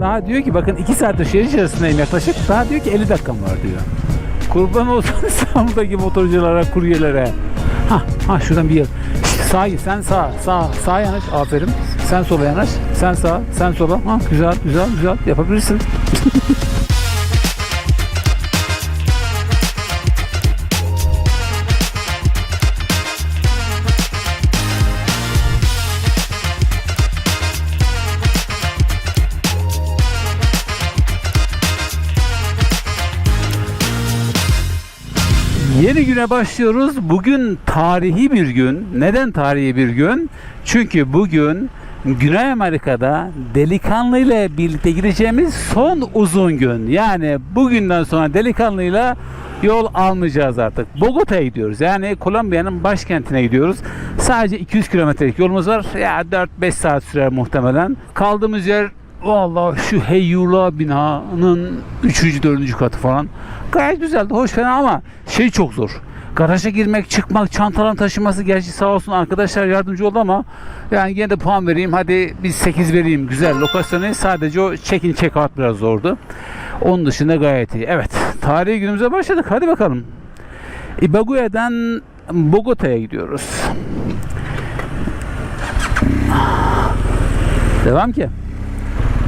Daha diyor ki bakın 2 saattir şehir içerisindeyim yaklaşık. Daha diyor ki 50 dakikam var diyor. Kurban olsun İstanbul'daki motorculara, kuryelere. Ha, ha şuradan bir yer. Sağ sen sağ, sağ, sağ yanaş. Aferin. Sen sola yanaş. Sen sağ, sen sola. Ha, güzel, güzel, güzel. Yapabilirsin. Yeni güne başlıyoruz. Bugün tarihi bir gün. Neden tarihi bir gün? Çünkü bugün Güney Amerika'da delikanlı ile birlikte gireceğimiz son uzun gün. Yani bugünden sonra delikanlıyla yol almayacağız artık. Bogota'ya gidiyoruz. Yani Kolombiya'nın başkentine gidiyoruz. Sadece 200 kilometrelik yolumuz var. Ya 4-5 saat sürer muhtemelen. Kaldığımız yer Vallahi şu Heyyula binanın 3. 4. katı falan. Gayet güzeldi, hoş fena ama şey çok zor. Garaja girmek, çıkmak, çantaların taşıması gerçi sağ olsun arkadaşlar yardımcı oldu ama yani yine de puan vereyim. Hadi biz 8 vereyim. Güzel lokasyonu sadece o check-in check-out biraz zordu. Onun dışında gayet iyi. Evet, tarihi günümüze başladık. Hadi bakalım. Ibague'den Bogota'ya gidiyoruz. Devam ki.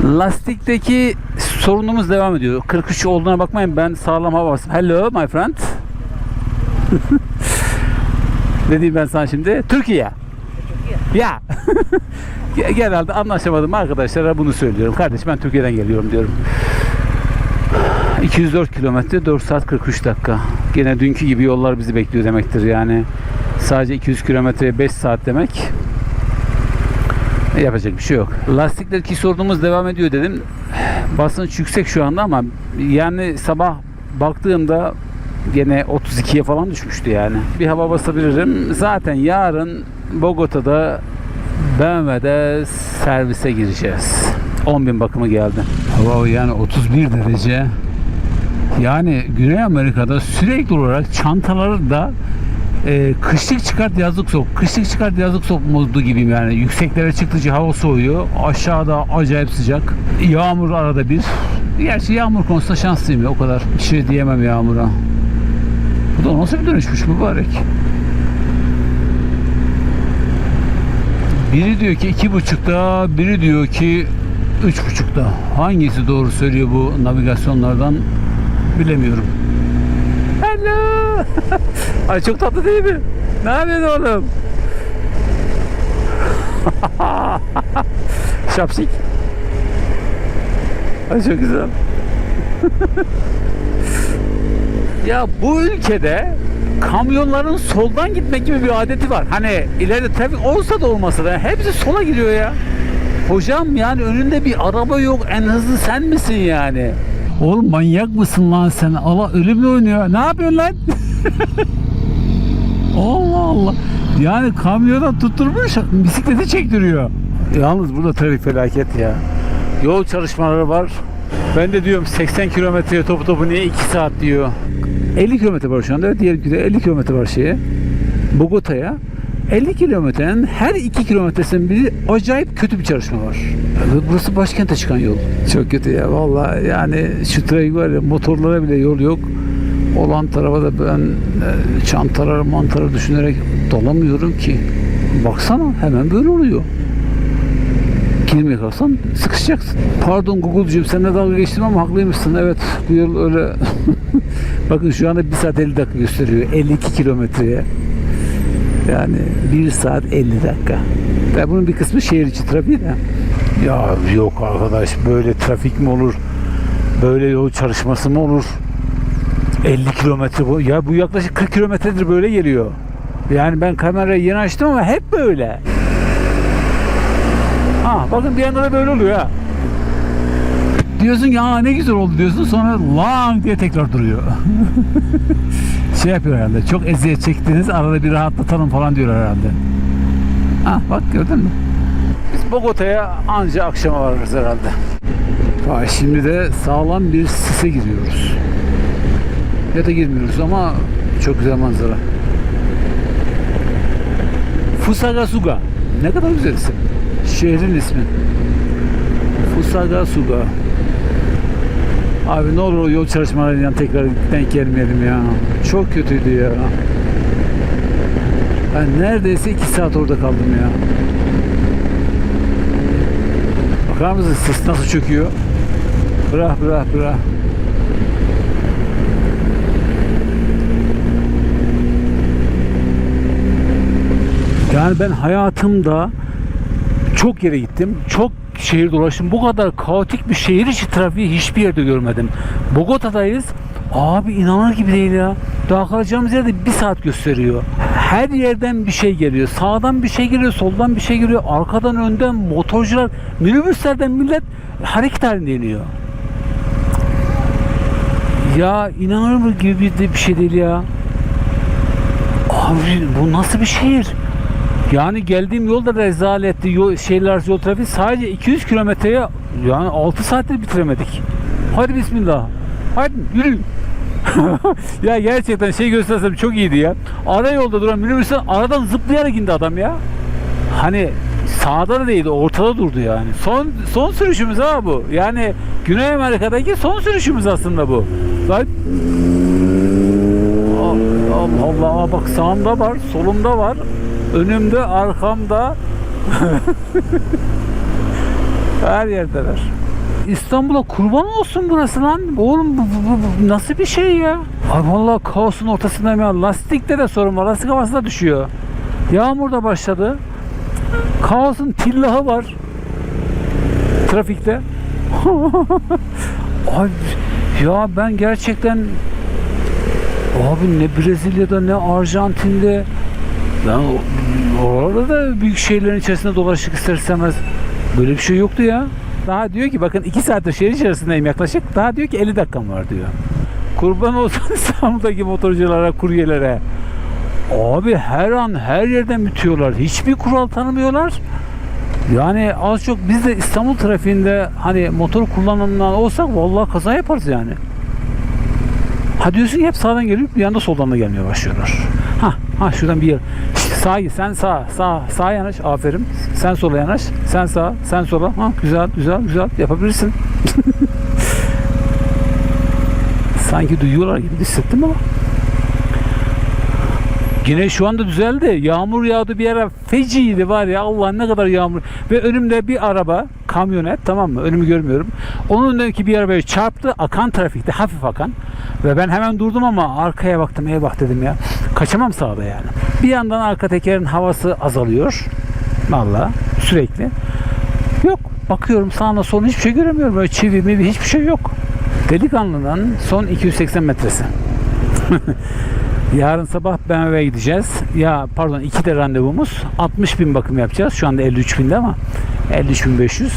Lastikteki sorunumuz devam ediyor. 43 olduğuna bakmayın ben sağlam hava bastım. Hello my friend. ne diyeyim ben sana şimdi? Türkiye. Ya. Genelde anlaşamadım arkadaşlara bunu söylüyorum. Kardeş ben Türkiye'den geliyorum diyorum. 204 kilometre 4 saat 43 dakika. Gene dünkü gibi yollar bizi bekliyor demektir yani. Sadece 200 kilometreye 5 saat demek. Yapacak bir şey yok. Lastikteki sorunumuz devam ediyor dedim. Basınç yüksek şu anda ama yani sabah baktığımda gene 32'ye falan düşmüştü yani. Bir hava basabilirim. Zaten yarın Bogota'da BMW'de servise gireceğiz. 10.000 bakımı geldi. Hava yani 31 derece. Yani Güney Amerika'da sürekli olarak çantaları da e, kışlık çıkart yazlık sok. Kışlık çıkart yazlık sok modu gibiyim yani. Yükseklere çıktıkça hava soğuyor. Aşağıda acayip sıcak. Yağmur arada bir. Gerçi yağmur konusunda şanslıyım ya o kadar. Bir şey diyemem yağmura. Bu da nasıl bir dönüşmüş mübarek. Biri diyor ki iki buçukta, biri diyor ki üç buçukta. Hangisi doğru söylüyor bu navigasyonlardan bilemiyorum. Hello. Ay çok tatlı değil mi? Ne yapıyorsun oğlum? Şapşik. Ay çok güzel. ya bu ülkede kamyonların soldan gitmek gibi bir adeti var. Hani ileride trafik olsa da olmasa da hepsi sola giriyor ya. Hocam yani önünde bir araba yok en hızlı sen misin yani? Oğlum manyak mısın lan sen? Allah ölümle oynuyor. Ne yapıyorsun lan? Allah Allah. Yani kamyona tutturmuş bisikleti çektiriyor. Yalnız burada trafik felaket ya. Yol çalışmaları var. Ben de diyorum 80 kilometreye topu topu niye 2 saat diyor. 50 kilometre var şu anda. Diğer ülkede 50 kilometre var şeye. Bogota'ya. 50 kilometrenin her 2 kilometresinin biri acayip kötü bir çalışma var. Burası başkente çıkan yol. Çok kötü ya vallahi yani şu trafik var ya motorlara bile yol yok. Olan tarafa da ben e, çantaları mantarı düşünerek dalamıyorum ki. Baksana hemen böyle oluyor. Girmeye kalksan sıkışacaksın. Pardon Google'cığım seninle dalga geçtim ama haklıymışsın. Evet bu yol öyle. Bakın şu anda 1 saat 50 dakika gösteriyor. 52 kilometreye. Yani 1 saat 50 dakika. Ve bunun bir kısmı şehir içi trafiği de. Ya yok arkadaş böyle trafik mi olur? Böyle yol çalışması mı olur? 50 kilometre bu. Ya bu yaklaşık 40 kilometredir böyle geliyor. Yani ben kamerayı yeni açtım ama hep böyle. Ha bakın bir anda da böyle oluyor ha. Diyorsun ya ne güzel oldu diyorsun sonra lang diye tekrar duruyor. şey yapıyor herhalde. Çok eziyet çektiniz arada bir rahatlatalım falan diyor herhalde. Ha bak gördün mü? Biz Bogota'ya anca akşama varırız herhalde. Ha, şimdi de sağlam bir sise giriyoruz. Ya da girmiyoruz ama çok güzel manzara. Fusagasuga. Ne kadar güzel isim. Şehrin ismi. Usagasuga. Abi ne olur yol çalışmalarıyla tekrar denk gelmeyelim ya. Çok kötüydü ya. Ben neredeyse iki saat orada kaldım ya. Bakar mısın ses nasıl çöküyor? Bırak bırak bırak. Yani ben hayatımda çok yere gittim. Çok şehir dolaştım. Bu kadar kaotik bir şehir içi trafiği hiçbir yerde görmedim. Bogota'dayız. Abi inanılır gibi değil ya. Daha kalacağımız yerde bir saat gösteriyor. Her yerden bir şey geliyor. Sağdan bir şey geliyor, soldan bir şey geliyor. Arkadan önden motorcular, minibüslerden millet hareket halinde iniyor. Ya inanılır gibi bir şey değil ya. Abi bu nasıl bir şehir? Yani geldiğim yolda rezaletti. Yol, şehirler yol trafiği sadece 200 kilometreye yani 6 saattir bitiremedik. Hadi bismillah. Hadi yürüyün. ya gerçekten şey göstersem çok iyiydi ya. Ara yolda duran minibüsten aradan zıplayarak indi adam ya. Hani sağda da değildi, ortada durdu yani. Son son sürüşümüz ha bu. Yani Güney Amerika'daki son sürüşümüz aslında bu. Lan Allah Allah bak sağımda var, solumda var, önümde, arkamda. Her yerdeler. İstanbul'a kurban olsun burası lan. Oğlum bu, bu- bu- nasıl bir şey ya? Ay vallahi kaosun ortasındayım ya. Lastikte de sorun var. Lastik havasına düşüyor. Yağmur da başladı. Kaosun tillahı var. Trafikte. Ay ya ben gerçekten Abi ne Brezilya'da ne Arjantin'de ben orada da büyük şehirlerin içerisinde dolaştık ister istemez. Böyle bir şey yoktu ya. Daha diyor ki bakın 2 saattir şehir içerisindeyim yaklaşık. Daha diyor ki 50 dakikam var diyor. Kurban olsun İstanbul'daki motorculara, kuryelere. Abi her an her yerden bitiyorlar. Hiçbir kural tanımıyorlar. Yani az çok biz de İstanbul trafiğinde hani motor kullananlar olsak vallahi kaza yaparız yani. Ha diyorsun ki hep sağdan geliyor bir anda soldan da gelmeye başlıyorlar. Ha ha şuradan bir yer. Git sen sağ sağ sağ yanaş aferin. Sen sola yanaş. Sen sağ sen sola. Ha güzel güzel güzel yapabilirsin. Sanki duyuyorlar gibi hissettim ama. Yine şu anda düzeldi. Yağmur yağdı bir ara feciydi var ya Allah ne kadar yağmur. Ve önümde bir araba kamyonet tamam mı önümü görmüyorum. Onun önündeki bir arabaya çarptı akan trafikte hafif akan. Ve ben hemen durdum ama arkaya baktım eyvah dedim ya. Kaçamam sağda yani. Bir yandan arka tekerin havası azalıyor. Valla sürekli. Yok bakıyorum sağına soluna hiçbir şey göremiyorum. Böyle çivi mivi hiçbir şey yok. Delikanlı'dan son 280 metresi. Yarın sabah BMW'ye gideceğiz. Ya pardon iki de randevumuz. 60 bin bakım yapacağız. Şu anda 53 binde ama 53 bin 500.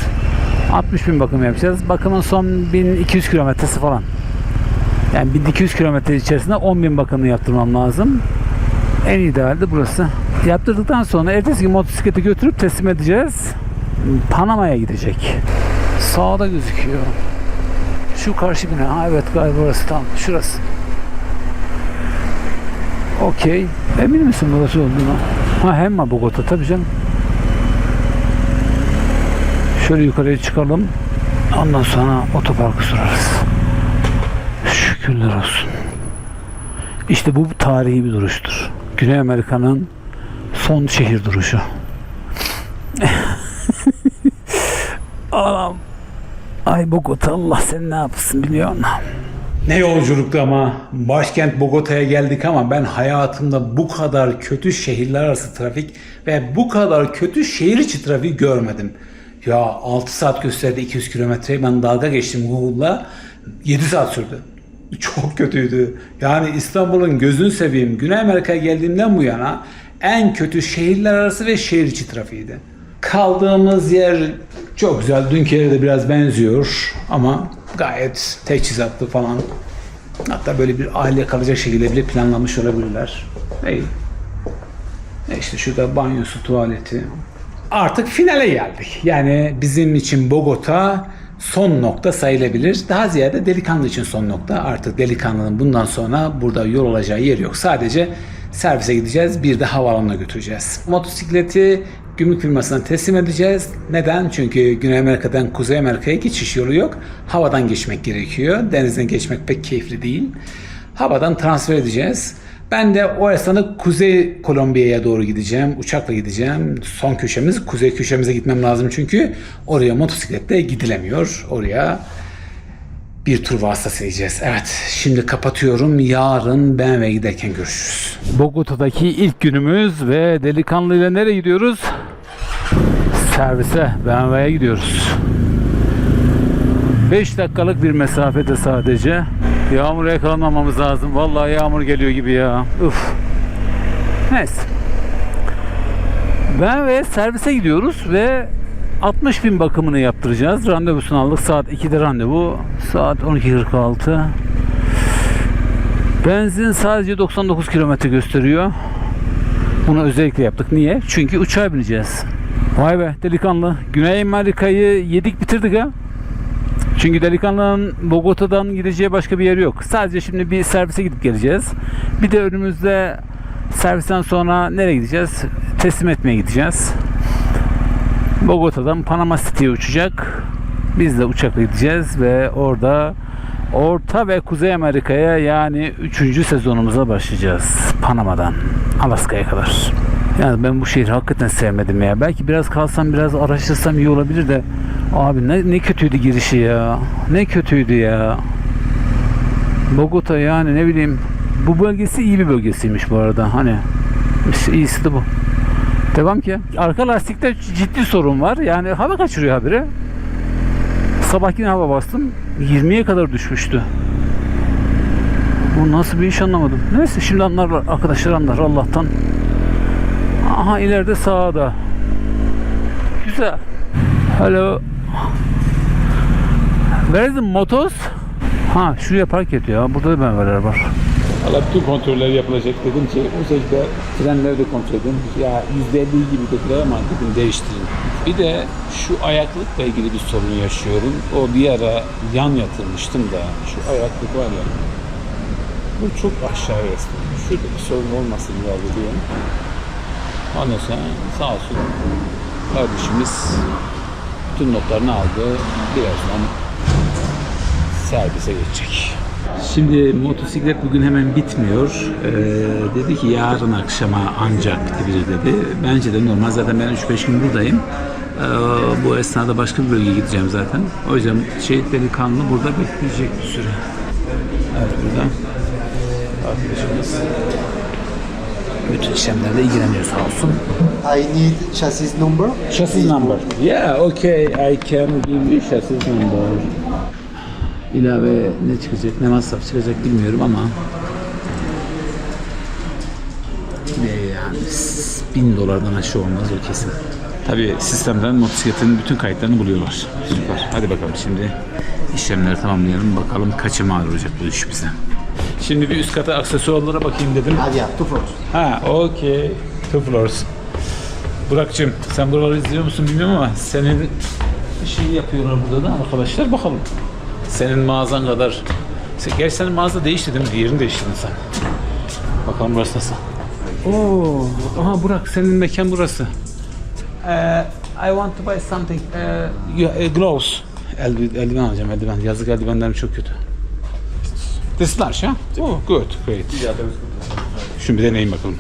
60 bin bakım yapacağız. Bakımın son 1200 kilometresi falan. Yani 1200 kilometre içerisinde 10 bin bakımını yaptırmam lazım. En ideali de burası. Yaptırdıktan sonra ertesi gün motosikleti götürüp teslim edeceğiz. Panama'ya gidecek. Sağda gözüküyor. Şu karşı bina. Ha, evet galiba orası tam. Şurası. Okey. Emin misin burası olduğuna? Ha hem mi Bogota tabii canım. Şöyle yukarıya çıkalım. Ondan sonra otoparkı sorarız. Şükürler olsun. İşte bu tarihi bir duruştur. Güney Amerika'nın son şehir duruşu. Anam. Ay Bogota Allah sen ne yapsın biliyor musun? Ne yolculuktu ama. Başkent Bogota'ya geldik ama ben hayatımda bu kadar kötü şehirler arası trafik ve bu kadar kötü şehir içi trafiği görmedim. Ya 6 saat gösterdi 200 kilometreyi ben dalga geçtim Google'la 7 saat sürdü. Çok kötüydü. Yani İstanbul'un gözünü seveyim. Güney Amerika'ya geldiğimden bu yana en kötü şehirler arası ve şehir içi trafiğiydi. Kaldığımız yer çok güzel. Dünkü yere de biraz benziyor ama gayet teçhizatlı falan. Hatta böyle bir aile kalacak şekilde bile planlanmış olabilirler. İyi. E işte şurada banyosu, tuvaleti. Artık finale geldik. Yani bizim için Bogota son nokta sayılabilir. Daha ziyade delikanlı için son nokta. Artık delikanlının bundan sonra burada yol olacağı yer yok. Sadece servise gideceğiz. Bir de havaalanına götüreceğiz. Motosikleti gümrük firmasına teslim edeceğiz. Neden? Çünkü Güney Amerika'dan Kuzey Amerika'ya geçiş yolu yok. Havadan geçmek gerekiyor. Denizden geçmek pek keyifli değil. Havadan transfer edeceğiz. Ben de o esnada Kuzey Kolombiya'ya doğru gideceğim. Uçakla gideceğim. Son köşemiz Kuzey köşemize gitmem lazım çünkü oraya motosikletle gidilemiyor. Oraya bir tur vasıtası edeceğiz. Evet şimdi kapatıyorum. Yarın BMW'ye giderken görüşürüz. Bogota'daki ilk günümüz ve delikanlı ile nereye gidiyoruz? Servise BMW'ye gidiyoruz. 5 dakikalık bir mesafede sadece. Yağmura yakalanmamamız lazım. Vallahi yağmur geliyor gibi ya. Uf. Neyse. BMW'ye servise gidiyoruz ve 60 bin bakımını yaptıracağız. Randevusunu aldık. Saat 2'de randevu. Saat 12.46. Benzin sadece 99 kilometre gösteriyor. Bunu özellikle yaptık. Niye? Çünkü uçağa bineceğiz. Vay be delikanlı. Güney Amerika'yı yedik bitirdik ha. Çünkü delikanlının Bogota'dan gideceği başka bir yer yok. Sadece şimdi bir servise gidip geleceğiz. Bir de önümüzde servisten sonra nereye gideceğiz? Teslim etmeye gideceğiz. Bogota'dan Panama City'ye uçacak. Biz de uçakla gideceğiz ve orada Orta ve Kuzey Amerika'ya yani 3. sezonumuza başlayacağız. Panama'dan Alaska'ya kadar. Yani ben bu şehri hakikaten sevmedim ya. Belki biraz kalsam biraz araştırsam iyi olabilir de abi ne, ne kötüydü girişi ya. Ne kötüydü ya. Bogota yani ne bileyim bu bölgesi iyi bir bölgesiymiş bu arada. Hani iyisi de bu. Devam ki. Arka lastikte ciddi sorun var. Yani hava kaçırıyor habire. Sabah yine hava bastım. 20'ye kadar düşmüştü. Bu nasıl bir iş anlamadım. Neyse şimdi anlarlar. Arkadaşlar anlar Allah'tan. Aha ileride sağda. Güzel. Hello. Where motos? Ha şuraya park ediyor. Burada da BMW'ler var. Valla bütün kontroller yapılacak dedim ki özellikle frenleri de kontrol edin. Ya %50 gibi dediler ama dedim değiştirin. Bir de şu ayaklıkla ilgili bir sorun yaşıyorum. O bir ara yan yatırmıştım da şu ayaklık var ya. Bu çok aşağıya esniyor. Şurada bir sorun olmasın diye diyorum. Ondan sonra sağ olsun kardeşimiz bütün notlarını aldı. Birazdan servise geçecek. Şimdi motosiklet bugün hemen bitmiyor. Ee, dedi ki yarın akşama ancak bitebilir dedi. Bence de normal. Zaten ben 3-5 gün buradayım. Ee, bu esnada başka bir bölgeye gideceğim zaten. O yüzden şey delikanlı burada bekleyecek bir süre. Evet burada arkadaşımız bütün işlemlerle ilgileniyor sağ olsun. I need chassis number. Chassis number. Yeah, okay. I can give you chassis number. İlave ne çıkacak, ne masraf çıkacak bilmiyorum ama ne yani bin dolardan aşağı olmaz o kesin. Tabii sistemden motosikletin bütün kayıtlarını buluyorlar. Süper. Hadi bakalım şimdi işlemleri tamamlayalım. Bakalım kaça mal olacak bu iş bize. Şimdi bir üst kata aksesuarlara bakayım dedim. Ah, yeah, two floors. Ha, okey. Two floors. Burak'cığım sen buraları izliyor musun bilmiyorum ama senin işini yapıyorlar burada da arkadaşlar bakalım. Senin mağazan kadar. Gerçi senin mağaza değişti değil mi? Yerini değiştirdin sen. Bakalım burası nasıl? Oo, aha Burak senin mekan burası. Ee, I want to buy something. Uh, you, uh, gloves. Eldiven, eldiven alacağım eldiven. Yazık eldivenlerim çok kötü. This large, ha? Oh, good, great. Şunu bir deneyim bakalım.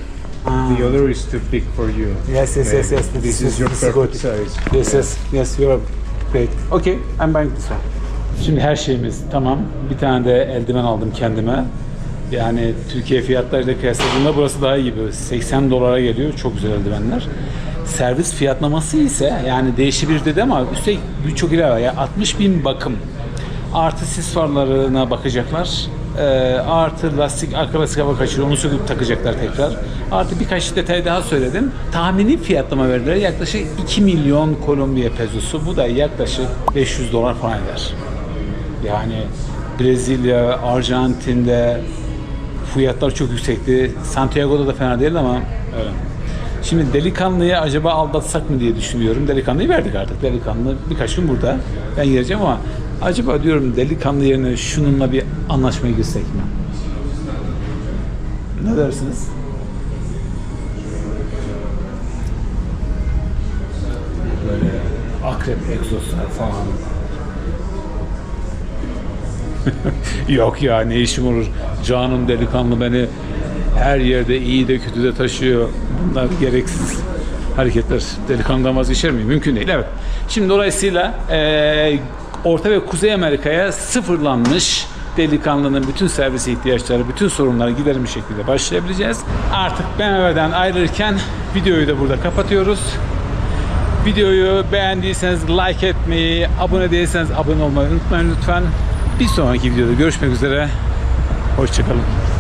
The other is too big for you. Yes, yes, yes, yes. This is your perfect size. Yes, yes, yes, you're great. Okay, I'm buying this one. Şimdi her şeyimiz tamam. Bir tane de eldiven aldım kendime. Yani Türkiye fiyatlarıyla kıyasladığımda burası daha iyi gibi. 80 dolara geliyor. Çok güzel eldivenler. Servis fiyatlaması ise yani değişebilir dedi ama üstelik birçok ilave ya 60 bin bakım. Artı sis farlarına bakacaklar. Ee, artı lastik, arka lastik hava kaçırıyor. Onu söküp takacaklar tekrar. Artı birkaç detay daha söyledim. Tahmini fiyatlama verdiler. Yaklaşık 2 milyon Kolombiya pezosu. Bu da yaklaşık 500 dolar falan eder. Yani Brezilya, Arjantin'de fiyatlar çok yüksekti. Santiago'da da fena değil ama öyle. Şimdi delikanlıyı acaba aldatsak mı diye düşünüyorum. Delikanlıyı verdik artık. Delikanlı birkaç gün burada. Ben gireceğim ama acaba diyorum delikanlı yerine şununla bir anlaşmaya girsek mi? Ne dersiniz? Böyle akrep egzozlar falan. Yok ya ne işim olur. Canım delikanlı beni her yerde iyi de kötü de taşıyor. Bunlar gereksiz hareketler. Delikanlıdan vazgeçer miyim? Mümkün değil. Evet. Şimdi dolayısıyla eee, Orta ve Kuzey Amerika'ya sıfırlanmış delikanlının bütün servis ihtiyaçları, bütün sorunları giderilmiş şekilde başlayabileceğiz. Artık BMW'den ayrılırken videoyu da burada kapatıyoruz. Videoyu beğendiyseniz like etmeyi, abone değilseniz abone olmayı unutmayın lütfen. Bir sonraki videoda görüşmek üzere. Hoşçakalın.